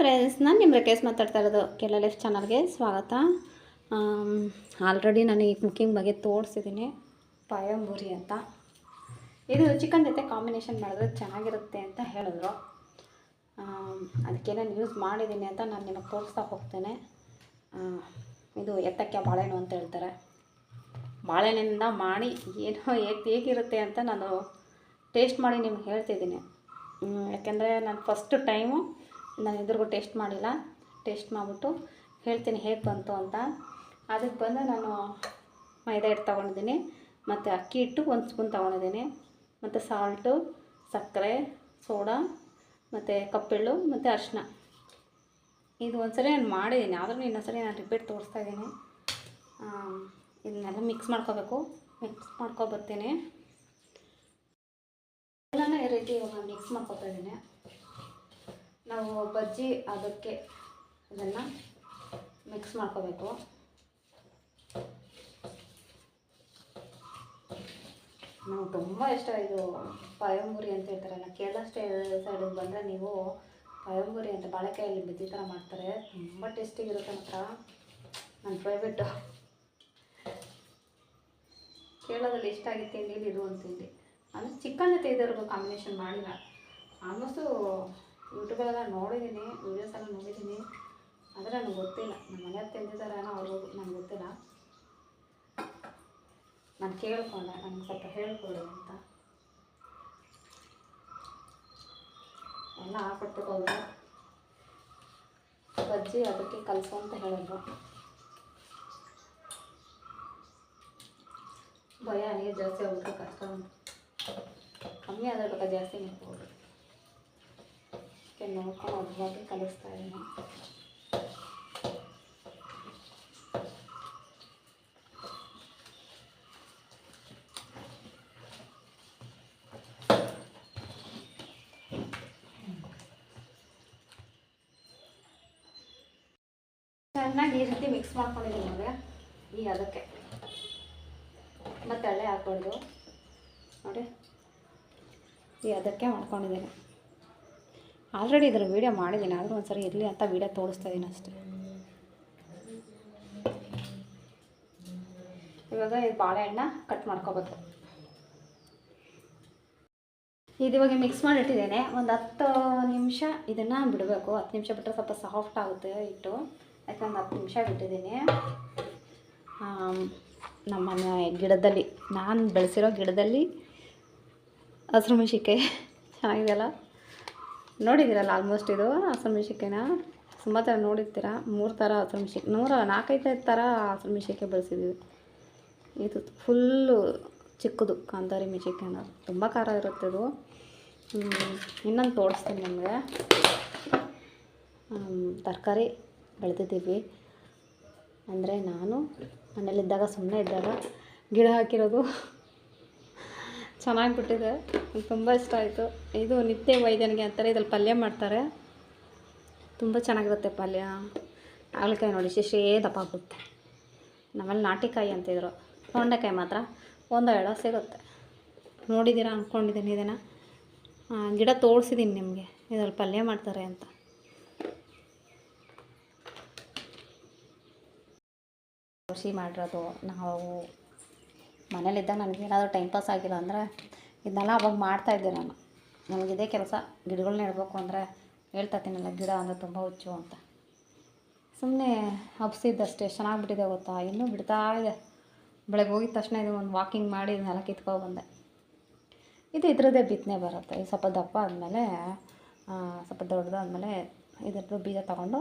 Friends ನಾನು ನಿಮ್ಮ ರೇಖೇಶ್ ಮಾತಾಡ್ತಾ ಇರೋದು ಕೆಲ ಲೈಫ್ ಚಾನಲ್ಗೆ ಸ್ವಾಗತ. ಆಲ್ರೆಡಿ ನಾನು ಈ ಕುಕ್ಕಿಂಗ್ ಬಗ್ಗೆ ತೋರಿಸಿದ್ದೀನಿ ಪಾಯಂಬೂರಿ ಅಂತ. ಇದು ಚಿಕನ್ ಜೊತೆ ಕಾಂಬಿನೇಷನ್ ಮಾಡಿದ್ರೆ ಚೆನ್ನಾಗಿರುತ್ತೆ ಅಂತ ಹೇಳಿದ್ರು. ಅದಕ್ಕೆ ನಾನು ಯೂಸ್ ಮಾಡಿದ್ದೀನಿ ಅಂತ ನಾನು ನಿಮಗೆ ತೋರಿಸ್ತಾ ಹೋಗ್ತೇನೆ. ಇದು ಎತ್ತಕ್ಕೆ ಬಾಳೆಹಣ್ಣು ಅಂತ ಹೇಳ್ತಾರೆ. ಬಾಳೆಹಣ್ಣಿಂದ ಮಾಡಿ ಏನೋ ಹೇಗೆ ಹೇಗಿರುತ್ತೆ ಅಂತ ನಾನು ಟೇಸ್ಟ್ ಮಾಡಿ ನಿಮ್ಗೆ ಹೇಳ್ತಿದ್ದೀನಿ ಯಾಕೆಂದರೆ ನಾನು ಫಸ್ಟ್ ಟೈಮು ನಾನು ಇದ್ರಿಗೂ ಟೇಸ್ಟ್ ಮಾಡಿಲ್ಲ. ಟೇಸ್ಟ್ ಮಾಡಿಬಿಟ್ಟು ಹೇಳ್ತೀನಿ ಹೇಗೆ ಬಂತು ಅಂತ. ಅದಕ್ಕೆ ಬಂದು ನಾನು ಮೈದಾ ಹಿಟ್ಟು ತೊಗೊಂಡಿದ್ದೀನಿ, ಮತ್ತು ಅಕ್ಕಿ ಹಿಟ್ಟು ಒಂದು ಸ್ಪೂನ್ ತೊಗೊಂಡಿದ್ದೀನಿ, ಮತ್ತು ಸಾಲ್ಟು, ಸಕ್ಕರೆ, ಸೋಡಾ, ಮತ್ತು ಕಪ್ಪೆಳ್ಳು, ಮತ್ತು ಅರಿಶಿನ ಇದು ಒಂದ್ಸರಿ ನಾನು ಮಾಡಿದ್ದೀನಿ, ಆದ್ರೂ ಇನ್ನೊಂದ್ಸರಿ ನಾನು ರಿಪೀಟ್ ತೋರಿಸ್ತಾ ಇದ್ದೀನಿ. ಇದನ್ನೆಲ್ಲ ಮಿಕ್ಸ್ ಮಾಡ್ಕೋಬೇಕು. ಮಿಕ್ಸ್ ಮಾಡ್ಕೊಬರ್ತೀನಿ ಎಲ್ಲನೂ ಈ ರೀತಿ ಇವಾಗ ಮಿಕ್ಸ್ ಮಾಡ್ಕೊತಾ ಇದ್ದೀನಿ. ನಾವು ಬಜ್ಜಿ, ಅದಕ್ಕೆ ಅದನ್ನು ಮಿಕ್ಸ್ ಮಾಡ್ಕೋಬೇಕು. ನಂಗೆ ತುಂಬ ಇಷ್ಟ ಇದು ಪಾಯಂಬುರಿ ಅಂತ ಹೇಳ್ತಾರಲ್ಲ, ಕೇರಳ ಸ್ಟೇ ಸೈಡಿಗೆ ಬಂದರೆ ನೀವು ಪಾಯಂಬುರಿ ಅಂತ ಬಾಳೆಕಾಯಲ್ಲಿ ಬಜ್ಜಿ ಥರ ಮಾಡ್ತಾರೆ. ತುಂಬ ಟೇಸ್ಟಿಗಿರುತ್ತೆ ಮಾತ್ರ. ನನ್ನ ಫೇವ್ರೆಟು ಕೇರಳದಲ್ಲಿ ಇಷ್ಟ ಆಗಿತ್ತು ತಿಂಡಿ ಇದು ಒಂದು ತಿಂಡಿ ಅಂದರೆ ಚಿಕನ್ ಜೊತೆ ಇದರದ್ದು ಕಾಂಬಿನೇಷನ್ ಮಾಡಿಲ್ಲ. ಆಲ್ಮೋಸ್ಟು ಯೂಟ್ಯೂಬಲ್ಲೆಲ್ಲ ನೋಡಿದ್ದೀನಿ ವೀಡಿಯೋಸ್ ಎಲ್ಲ ನೋಡಿದ್ದೀನಿ. ಆದರೆ ನನಗೆ ಗೊತ್ತಿಲ್ಲ. ನಮ್ಮ ಮನೆಯವ್ರು ತಿಂದಿದ್ದಾರೇನೋ ಅವ್ರು ನನಗೆ ಗೊತ್ತಿಲ್ಲ. ನಾನು ಕೇಳ್ಕೊಂಡೆ ನನಗೆ ಸ್ವಲ್ಪ ಹೇಳ್ಕೊಡು ಅಂತ. ಎಲ್ಲ ಹೋದ್ರು. ಬಜ್ಜಿ ಅದಕ್ಕೆ ಕಲಸು ಅಂತ ಹೇಳಿದ್ರು. ಭಯ, ನೀರು ಜಾಸ್ತಿ ಆಗ್ಬಿಟ್ರೆ ಕಷ್ಟ ಅಂತ ಕಮ್ಮಿ ಆದರೆ ಬೇಕಾ ಜಾಸ್ತಿ ಮಾಡ್ಬೋದು ಅದಕ್ಕೆ ನೋಡ್ಕೊಂಡು ಅದ್ವಾಗಿ ಕಲಿಸ್ತಾ ಇದ್ದೀನಿ ಚೆನ್ನಾಗಿ ಈ ರೀತಿ ಮಿಕ್ಸ್ ಮಾಡ್ಕೊಂಡಿದ್ದೀನಿ ನಮಗೆ ಈ ಅದಕ್ಕೆ. ಮತ್ತೆ ಹಳೆ ಹಾಕ್ಬಾರ್ದು. ನೋಡಿ. ಈ ಅದಕ್ಕೆ ಮಾಡ್ಕೊಂಡಿದ್ದೀನಿ. ಆಲ್ರೆಡಿ ಇದ್ರ ವೀಡಿಯೋ ಮಾಡಿದ್ದೀನಿ, ಆದರೂ ಒಂದ್ಸರಿ ಇರಲಿ ಅಂತ ವೀಡಿಯೋ ತೋರಿಸ್ತಾ ಇದ್ದೀನಿ ಅಷ್ಟೇ. ಇವಾಗ ಈ ಬಾಳೆಹಣ್ಣ ಕಟ್ ಮಾಡ್ಕೋಬೇಕು. ಇದು ಇವಾಗ ಮಿಕ್ಸ್ ಮಾಡಿಟ್ಟಿದ್ದೇನೆ. ಒಂದು ಹತ್ತು ನಿಮಿಷ ಇದನ್ನು ಬಿಡಬೇಕು. ಹತ್ತು ನಿಮಿಷ ಬಿಟ್ಟರೆ ಸ್ವಲ್ಪ ಸಾಫ್ಟ್ ಆಗುತ್ತೆ ಇಟ್ಟು ಯಾಕೆ ಒಂದು ಹತ್ತು ನಿಮಿಷ ಬಿಟ್ಟಿದ್ದೀನಿ. ನಮ್ಮ ಗಿಡದಲ್ಲಿ, ನಾನು ಬೆಳೆಸಿರೋ ಗಿಡದಲ್ಲಿ ಹಸಿರು ಮೆಣಸಿಕಾಯಿ ಚೆನ್ನಾಗಿದೆಯಲ್ಲ? ನೋಡಿದ್ದೀರಲ್ಲ ಆಲ್ಮೋಸ್ಟ್ ಇದು ಹಸಿರು ಮೆಣಸಿನ್ಕಾಯಿನ ತುಂಬ ಥರ ನೋಡಿರ್ತೀರ? ಮೂರು ಥರ ಹಸಿರು ಮೆಣಸಿನ ನೂರ ನಾಲ್ಕೈದು ಥರ ಹಸಿರು ಮೆಣಸಿನ್ಕಾಯಿ ಬೆಳೆಸಿದ್ದೀವಿ. ಇದು ಫುಲ್ಲು ಚಿಕ್ಕದು, ಕಾಂತಾರಿ ಮೆಣಸಿನ್ಕಾಯಿ ಅನ್ನೋದು. ತುಂಬ ಖಾರ ಇರುತ್ತೆ ಇದು. ಇನ್ನೊಂದು ತೋರಿಸ್ತೀನಿ ನಿಮಗೆ. ತರಕಾರಿ ಬೆಳೆದಿದ್ದೀವಿ. ಅಂದರೆ ನಾನು ಮನೇಲಿದ್ದಾಗ ಸುಮ್ಮನೆ ಇದ್ದಾಗ ಗಿಡ ಹಾಕಿರೋದು. ಚೆನ್ನಾಗಿ ಬಿಟ್ಟಿದೆ ತುಂಬ ಇಷ್ಟ ಆಯಿತು. ಇದು ನಿತ್ಯ ವೈದ್ಯನಿಗೆ ಅಂತಾರೆ ಇದ್ರಲ್ಲಿ ಪಲ್ಯ ಮಾಡ್ತಾರೆ. ತುಂಬ ಚೆನ್ನಾಗಿರುತ್ತೆ ಪಲ್ಯ. ಹಾಗಲಕಾಯಿ ನೋಡಿ ಶಿಶೇ ದಪ್ಪ ಆಗುತ್ತೆ ನಮ್ಮಲ್ಲಿ ನಾಟಿಕಾಯಿ ಅಂತಿದ್ರು. ತೊಂಡೆಕಾಯಿ ಮಾತ್ರ. ಒಂದು ಎಳ ಸಿಗುತ್ತೆ. ನೋಡಿದ್ದೀರಾ ಅಂದ್ಕೊಂಡಿದ್ದೀನಿ ಇದನ್ನು. ಗಿಡ ತೋರಿಸಿದ್ದೀನಿ ನಿಮಗೆ. ಇದ್ರಲ್ಲಿ ಪಲ್ಯ ಮಾಡ್ತಾರೆ ಅಂತ. ಕೃಷಿ ಮಾಡಿರೋದು ನಾವು ಮನೇಲಿದ್ದಾಗ ನನಗೆ ಏನಾದರೂ ಟೈಮ್ ಪಾಸ್ ಆಗಿಲ್ಲ ಅಂದರೆ ಇದನ್ನೆಲ್ಲ ಅವಾಗ ಮಾಡ್ತಾಯಿದ್ದೆ ನಾನು. ನನಗಿದೇ ಕೆಲಸ ಗಿಡಗಳನ್ನ ನೆಡಬೇಕು ಅಂದರೆ ಹೇಳ್ತಾ ಇರ್ತೀನಲ್ಲ ಗಿಡ ಅಂದರೆ ತುಂಬ ಹುಚ್ಚು ಅಂತ. ಸುಮ್ಮನೆ ಹಬ್ಸಿದ್ದಷ್ಟೇ ಚೆನ್ನಾಗ್ಬಿಟ್ಟಿದೆ ಗೊತ್ತಾ? ಇನ್ನೂ ಬಿಡ್ತಾ ಇದೆ. ಬೆಳಗ್ಗೆ ಹೋಗಿದ ತಕ್ಷಣ ಇದು ಒಂದು ವಾಕಿಂಗ್ ಮಾಡಿ ಇದನ್ನೆಲ್ಲ ಕಿತ್ಕೊ ಬಂದೆ. ಇದು ಇದ್ರದ್ದೇ ಬಿತ್ತನೆ ಬರುತ್ತೆ. ಇದು ಸ್ವಲ್ಪ ದಪ್ಪ ಆದಮೇಲೆ ಸ್ವಲ್ಪ ದೊಡ್ಡದಾದಮೇಲೆ ಇದ್ರದ್ದು ಬೀಜ ತಗೊಂಡು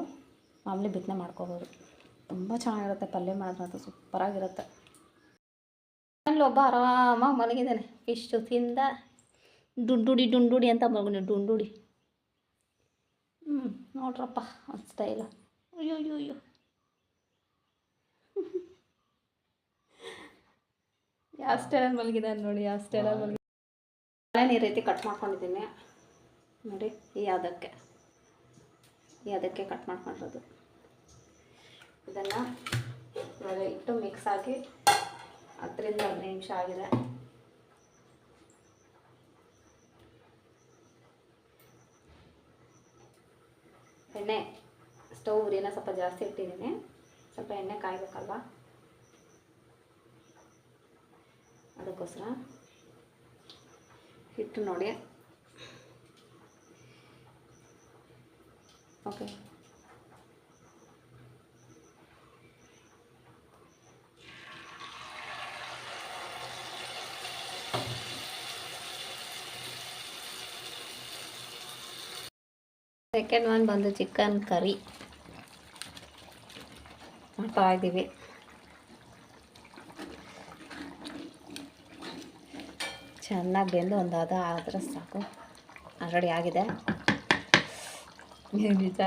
ಮಾಮೂಲಿ ಬಿತ್ತನೆ ಮಾಡ್ಕೋಬೋದು. ತುಂಬ ಚೆನ್ನಾಗಿರುತ್ತೆ, ಪಲ್ಯ ಮಾಡೋದಂತೂ ಸೂಪರಾಗಿರುತ್ತೆ. ಅಲ್ಲೊಬ್ಬ ಆರಾಮಾಗಿ ಮಲಗಿದ್ದಾನೆ. ಇಷ್ಟು ತಿಂದ? ಡುಂಡುಡಿ ಡುಂಡುಡಿ ಅಂತ ಮಗನಿ ಡುಂಡುಡಿ. ಹ್ಞೂ ನೋಡ್ರಪ್ಪ ಒಂದು ಸ್ಟೈಲು ಅಯ್ಯೋ ಅಯ್ಯೋ ಅಯ್ಯೋ ಯಾವ ಸ್ಟೈಲಲ್ಲಿ ಮಲಗಿದ್ದಾನೆ ನೋಡಿ, ಯಾವ ಸ್ಟೈಲಲ್ಲಿ ಮಲಗಿ ನಾನು ಈ ರೀತಿ ಕಟ್ ಮಾಡ್ಕೊಂಡಿದ್ದೀನಿ. ನೋಡಿ, ಈ ಅದಕ್ಕೆ. ಈ ಅದಕ್ಕೆ ಕಟ್ ಮಾಡ್ಕೊಂಡಿರೋದು. ಇದನ್ನು ಇವಾಗ ಇಟ್ಟು ಮಿಕ್ಸ್ ಆಗಿ ಹತ್ತರಿಂದ ಹದಿನೈದು ನಿಮಿಷ ಆಗಿದೆ. ಎಣ್ಣೆ, ಸ್ಟವ್ ಉರಿನ ಸ್ವಲ್ಪ ಜಾಸ್ತಿ ಇಟ್ಟಿದ್ದೀನಿ. ಸ್ವಲ್ಪ ಎಣ್ಣೆ ಕಾಯ್ಬೇಕಲ್ವ? ಅದಕ್ಕೋಸ್ಕರ ಹಿಟ್ಟು ನೋಡಿ. ಓಕೆ. ಸೆಕೆಂಡ್ ಒನ್ ಬಂದು ಚಿಕನ್ ಕರಿ ಮಾಡ್ತಾ ಇದ್ದೀವಿ. ಚೆನ್ನಾಗಿ ಬೆಂದು ಒಂದು ಅದ ಆದರೆ ಸಾಕು. ಆಲ್ರೆಡಿ ಆಗಿದೆ. ನಿಜ?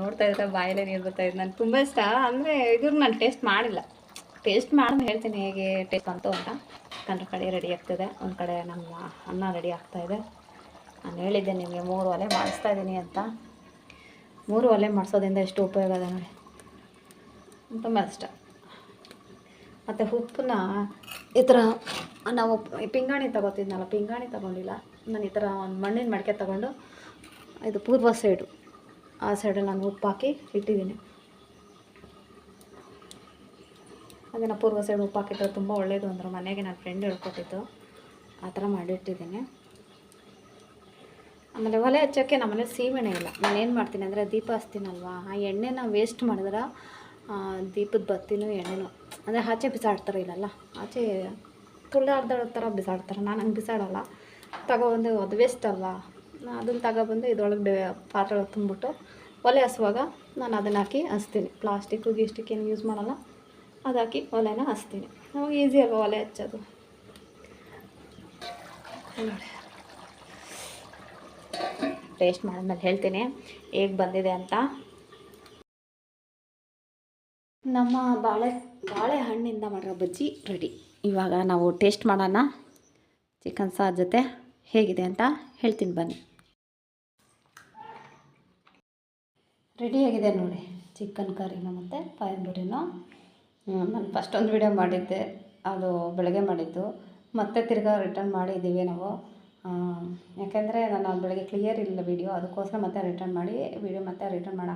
ನೋಡ್ತಾ ಇದ್ರೆ ಬಾಯಲ್ಲೇ ನೀರು ಬರ್ತಾ ಇದೆ. ನನಗೆ ತುಂಬ ಇಷ್ಟ. ಅಂದರೆ ಇದ್ರ ನಾನು ಟೇಸ್ಟ್ ಮಾಡಿಲ್ಲ. ಟೇಸ್ಟ್ ಮಾಡಿದ್ರೆ ಹೇಳ್ತೀನಿ ಹೇಗೆ ಟೇಸ್ಟ್ ಬಂತು ಅಂತ. ಕಂಡ್ರ ಕಡೆ ರೆಡಿ ಆಗ್ತಿದೆ. ಒಂದು ಕಡೆ ನಮ್ಮ ಅನ್ನ ರೆಡಿ ಆಗ್ತಾಯಿದೆ ನಾನು ಹೇಳಿದ್ದೆ ನಿಮಗೆ ಮೂರು ಒಲೆ ಮಾಡಿಸ್ತಾ ಇದ್ದೀನಿ ಅಂತ. ಮೂರು ಒಲೆ ಮಾಡಿಸೋದ್ರಿಂದ ಎಷ್ಟು ಉಪಯೋಗ ಅದ ನೋಡಿ. ತುಂಬ ಇಷ್ಟ ಮತ್ತು ಉಪ್ಪನ್ನ ಈ ಥರ ನಾವು ಪಿಂಗಾಣಿ ತಗೋತಿದ್ನಲ್ಲ, ಪಿಂಗಾಣಿ ತಗೊಂಡಿಲ್ಲ. ನಾನು ಈ ಥರ ಒಂದು ಮಣ್ಣಿನ ಮಡಿಕೆ ತಗೊಂಡು ಇದು ಪೂರ್ವ ಸೈಡು, ಆ ಸೈಡಲ್ಲಿ ನಾನು ಉಪ್ಪು ಹಾಕಿ ಇಟ್ಟಿದ್ದೀನಿ. ಅದನ್ನು ಪೂರ್ವ ಸೈಡ್ ಉಪ್ಪು ಹಾಕಿದ್ರೆ ತುಂಬ ಒಳ್ಳೆಯದು ಅಂದರು. ಮನೆಗೆ ನನ್ನ ಫ್ರೆಂಡ್ ಹೇಳ್ಕೊಟ್ಟಿದ್ದು. ಆ ಥರ ಮಾಡಿಟ್ಟಿದ್ದೀನಿ. ಆಮೇಲೆ ಒಲೆ ಹಚ್ಚೋಕ್ಕೆ ನಮ್ಮನೆ ಸೀಮೆಣ್ಣೆ ಇಲ್ಲ. ನಾನು ಏನು ಮಾಡ್ತೀನಿ ಅಂದರೆ ದೀಪ ಹಚ್ತೀನಲ್ವಾ? ಆ ಎಣ್ಣೆನ ವೇಸ್ಟ್ ಮಾಡಿದ್ರೆ ದೀಪದ ಬತ್ತಿನೂ ಎಣ್ಣೆನೂ, ಅಂದರೆ ಆಚೆ ಬಿಸಾಡ್ತಾರೆ ಇಲ್ಲಲ್ಲ? ಆಚೆ ತುಳ್ಳಾಡ್ದ ಥರ ಬಿಸಾಡ್ತಾರೆ. ನಾನು ಹಂಗೆ ಬಿಸಾಡಲ್ಲ. ತಗೊಬಂದು ಅದು ವೇಸ್ಟ್ ಅಲ್ವಾ? ಅದನ್ನು ತಗೊಬಂದು ಇದ್ರೊಳಗೆ ಬೇ ಪಾತ್ರೆ ತುಂಬಿಬಿಟ್ಟು ಒಲೆ ಹಸುವಾಗ ನಾನು ಅದನ್ನು ಹಾಕಿ ಹಚ್ತೀನಿ. ಪ್ಲಾಸ್ಟಿಕ್ಕು ಗೀಸ್ಟಿಕ್ ಏನು ಯೂಸ್ ಮಾಡಲ್ಲ. ಅದು ಹಾಕಿ ಒಲೆನ ಹಚ್ತೀನಿ. ನಮಗೆ ಈಸಿ ಅಲ್ವಾ ಒಲೆ ಹಚ್ಚೋದು? ನೋಡಿ. ಟೇಸ್ಟ್ ಮಾಡಿದ್ಮೇಲೆ ಹೇಳ್ತೀನಿ. ಹೇಗೆ ಬಂದಿದೆ ಅಂತ. ನಮ್ಮ ಬಾಳೆ, ಬಾಳೆಹಣ್ಣಿಂದ ಮಾಡಿರೋ ಬಜ್ಜಿ ರೆಡಿ ಇವಾಗ ನಾವು ಟೇಸ್ಟ್ ಮಾಡೋಣ. ಚಿಕನ್ ಸಾರ್ ಜೊತೆ ಹೇಗಿದೆ ಅಂತ ಹೇಳ್ತೀನಿ ಬನ್ನಿ. ರೆಡಿಯಾಗಿದೆ ನೋಡಿ ಚಿಕನ್ ಕರಿನೂ ಮತ್ತು ಪಾಯಂಬೂರಿನೂ ನಾನು ಫಸ್ಟ್ ಒಂದು ವಿಡಿಯೋ ಮಾಡಿದ್ದೆ. ಅದು ಬೆಳಗ್ಗೆ ಮಾಡಿದ್ದು. ಮತ್ತೆ ತಿರ್ಗಾ ರಿಟರ್ನ್ ಮಾಡಿದ್ದೀವಿ ನಾವು. ಯಾಕೆಂದರೆ ನಾನು ಬೆಳಗ್ಗೆ ಕ್ಲಿಯರ್ ಇಲ್ಲ ವಿಡಿಯೋ ಅದಕ್ಕೋಸ್ಕರ ಮತ್ತೆ ರಿಟರ್ನ್ ಮಾಡಿ ವೀಡಿಯೋ ಮತ್ತೆ ರಿಟರ್ನ್ ಮಾಡಿ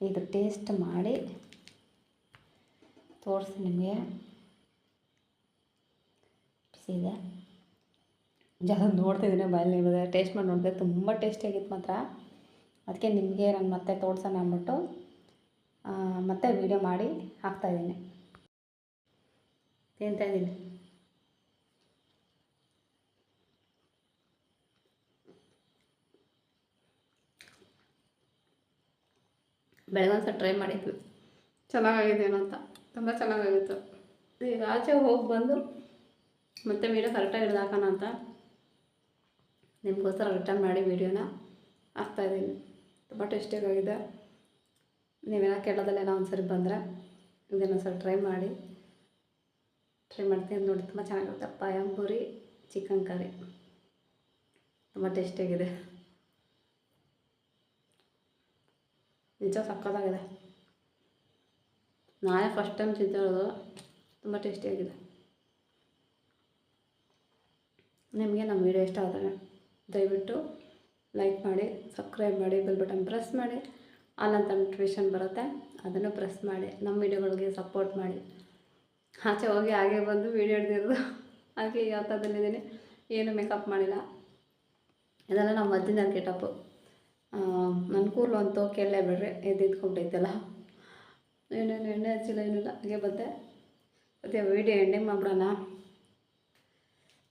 ಇದು ಟೇಸ್ಟ್ ಮಾಡಿ ತೋರಿಸಿ ನಿಮಗೆ. ಇದೆ. ಜನ ನೋಡ್ತಿದ್ದೀನಿ ಬಾಯಲ್ಲಿ ಇವಾಗ ಟೇಸ್ಟ್ ಮಾಡಿ ನೋಡಿದೆ ತುಂಬ ಟೇಸ್ಟಿಯಾಗಿತ್ತು ಮಾತ್ರ. ಅದಕ್ಕೆ ನಿಮಗೆ ನಾನು ಮತ್ತೆ ತೋರ್ಸೋಣ ಅಂದ್ಬಿಟ್ಟು ಮತ್ತೆ ವೀಡಿಯೋ ಮಾಡಿ ಹಾಕ್ತಾಯಿದ್ದೀನಿ ತಿಂತಾಯಿದ್ದೀನಿ ಬೆಳಗ್ಗೆ ಒಂದು ಟ್ರೈ ಮಾಡಿದ್ವಿ. ಚೆನ್ನಾಗಾಗಿದೆ ಏನೋ ಅಂತ. ತುಂಬ ಚೆನ್ನಾಗಾಗಿತ್ತು. ಈಗ ಆಚೆ ಹೋಗಿ ಬಂದು ಮತ್ತೆ ವೀಡಿಯೋ ಕರೆಕ್ಟಾಗಿ ಹಿಡ್ದು ಹಾಕೋಣ ಅಂತ. ನಿಮಗೋಸ್ಕರ ರಿಟರ್ನ್ ಮಾಡಿ ವೀಡಿಯೋನ ಹಾಕ್ತಾಯಿದ್ದೀನಿ ತುಂಬ ಟೇಸ್ಟಿಯಾಗಿದೆ ನೀವೇನೋ ಒಂದು ಸರಿ ಬಂದರೆ ಇದನ್ನೊಂದ್ಸರಿ ಸರಿ ಟ್ರೈ ಮಾಡಿ. ಟ್ರೈ ಮಾಡ್ತೀನಿ ನೋಡಿ. ತುಂಬ ಚೆನ್ನಾಗಿರುತ್ತೆ. ಪಾಯಂಪುರಿ ಚಿಕನ್ ಕರಿ ತುಂಬ ಟೇಸ್ಟಿಯಾಗಿದೆ ನಿಜ ಸಕ್ಕತ್ತಾಗಿದೆ. ನಾನೇ ಫಸ್ಟ್ ಟೈಮ್ ತಿಂತಿರೋದು ತುಂಬ ಟೇಸ್ಟಿಯಾಗಿದೆ ನಿಮಗೆ ನಮ್ಮ ವಿಡಿಯೋ ಇಷ್ಟ ಆದರೆ ದಯವಿಟ್ಟು ಲೈಕ್ ಮಾಡಿ ಸಬ್ಸ್ಕ್ರೈಬ್ ಮಾಡಿ ಬೆಲ್ ಬಟನ್ ಪ್ರೆಸ್ ಮಾಡಿ. ಅಲ್ಲಂತ ನೋಟಿಫಿಕೇಶನ್ ಬರುತ್ತೆ, ಅದನ್ನು ಪ್ರೆಸ್ ಮಾಡಿ, ನಮ್ಮ ವಿಡಿಯೋಗಳಿಗೆ ಸಪೋರ್ಟ್ ಮಾಡಿ. ಆಚೆ ಹೋಗಿ ಹಾಗೆ ಬಂದು ವೀಡಿಯೋ ಹಿಡ್ದಿರೋದು. ಹಾಗೆ ಯಾವ ಥರದಲ್ಲಿದ್ದೀನಿ ಏನು ಮೇಕಪ್ ಮಾಡಿಲ್ಲ. ಇದೆಲ್ಲ ನಮ್ಮ ಮದ್ದಿನ ಗೆಟಪ್ಪು ನನ್ನ ಕೂದಲು ಅಂತೂ ಕೇಳಲೇ ಬಿಡ್ರಿ ಎದ್ದಿದ್ಕೊಂಡೈತಲ್ಲ ಏನೇನು ಎಣ್ಣೆ ಹಚ್ಚಿಲ್ಲ, ಏನಿಲ್ಲ, ಹಾಗೆ ಬಂದೆ. ಅದೇ ವೀಡಿಯೋ ಎಂಡಿಂಗ್ ಮಾಡ್ಬಿಡೋಣ.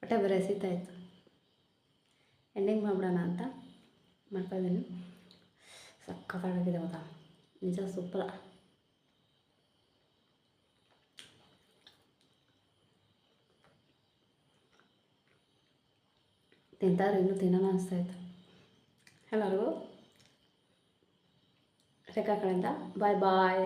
ಹೊಟ್ಟೆ ಬೇರೆ ಹಸಿತಾಯಿತ್ತು ಎಂಡಿಂಗ್ ಮಾಡ್ಬಿಡೋಣ ಅಂತ ಮಾಡ್ತಾಯಿದ್ದೀನಿ ಸಕ್ಕತ್ತಾಗಿದೆ ಹೌದಾ ನಿಜ ಸೂಪರ ತಿಂತಾರೆ, ಇನ್ನೂ ತಿನ್ನೋಣ ಅನಿಸ್ತಾಯಿತ್ತು ಎಲ್ಲರಿಗೂ ರೇಖಾ ಕಡೆಯಿಂದ ಬಾಯ್ ಬಾಯ್